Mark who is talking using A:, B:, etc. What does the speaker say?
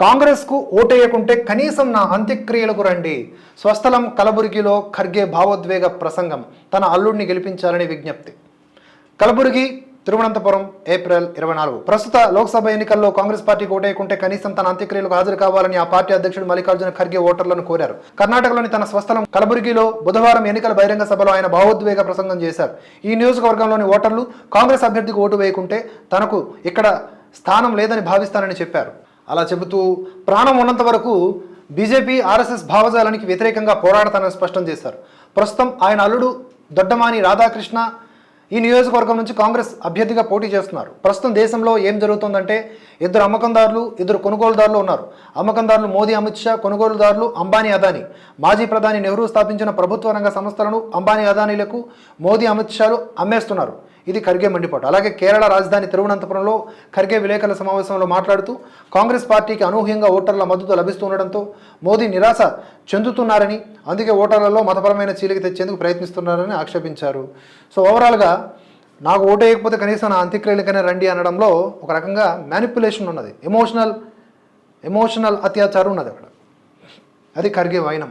A: కాంగ్రెస్కు ఓటేయకుంటే కనీసం నా అంత్యక్రియలకు రండి. స్వస్థలం కలబురిగిలో ఖర్గే భావోద్వేగ ప్రసంగం. తన అల్లుడిని గెలిపించాలని విజ్ఞప్తి. కలబురిగి తిరువనంతపురం ఏప్రిల్ ఇరవై నాలుగు. ప్రస్తుత లోక్సభ ఎన్నికల్లో కాంగ్రెస్ పార్టీకి ఓటేయకుంటే కనీసం తన అంత్యక్రియలకు హాజరు కావాలని ఆ పార్టీ అధ్యక్షుడు మల్లికార్జున ఖర్గే ఓటర్లను కోరారు. కర్ణాటకలోని తన స్వస్థలం కలబురిగిలో బుధవారం ఎన్నికల బహిరంగ సభలో ఆయన భావోద్వేగ ప్రసంగం చేశారు. ఈ నియోజకవర్గంలోని ఓటర్లు కాంగ్రెస్ అభ్యర్థికి ఓటు వేయకుంటే తనకు ఇక్కడ స్థానం లేదని భావిస్తానని చెప్పారు. అలా చెబుతూ ప్రాణం ఉన్నంత వరకు బీజేపీ ఆర్ఎస్ఎస్ భావజాలానికి వ్యతిరేకంగా పోరాడతానని స్పష్టం చేశారు. ప్రస్తుతం ఆయన అల్లుడు దొడ్డమాని రాధాకృష్ణ ఈ నియోజకవర్గం నుంచి కాంగ్రెస్ అభ్యర్థిగా పోటీ చేస్తున్నారు. ప్రస్తుతం దేశంలో ఏం జరుగుతుందంటే ఇద్దరు అమ్మకందారులు ఇద్దరు కొనుగోలుదారులు ఉన్నారు. అమ్మకందారులు మోదీ అమిత్ షా కొనుగోలుదారులు అంబానీ అదానీ. మాజీ ప్రధాని నెహ్రూ స్థాపించిన ప్రభుత్వ రంగ సంస్థలను అంబానీ అదానీలకు మోదీ అమిత్ షాలు అమ్మేస్తున్నారు. ఇది ఖర్గే మండిపాటు. అలాగే కేరళ రాజధాని తిరువనంతపురంలో ఖర్గే విలేకరుల సమావేశంలో మాట్లాడుతూ కాంగ్రెస్ పార్టీకి అనూహ్యంగా ఓటర్ల మద్దతు లభిస్తుండటంతో మోదీ నిరాశ చెందుతున్నారని అందుకే ఓటర్లలో మతపరమైన చీలిక తెచ్చేందుకు ప్రయత్నిస్తున్నారని ఆక్షేపించారు. సో ఓవరాల్గా నాకు ఓటేయకపోతే కనీసం నా అంత్యక్రియలకైనా రండి అనడంలో ఒక రకంగా మ్యానిపులేషన్ ఉన్నది. ఎమోషనల్ ఎమోషనల్ అత్యాచారం ఉన్నది అక్కడ. అది ఖర్గే వైనం.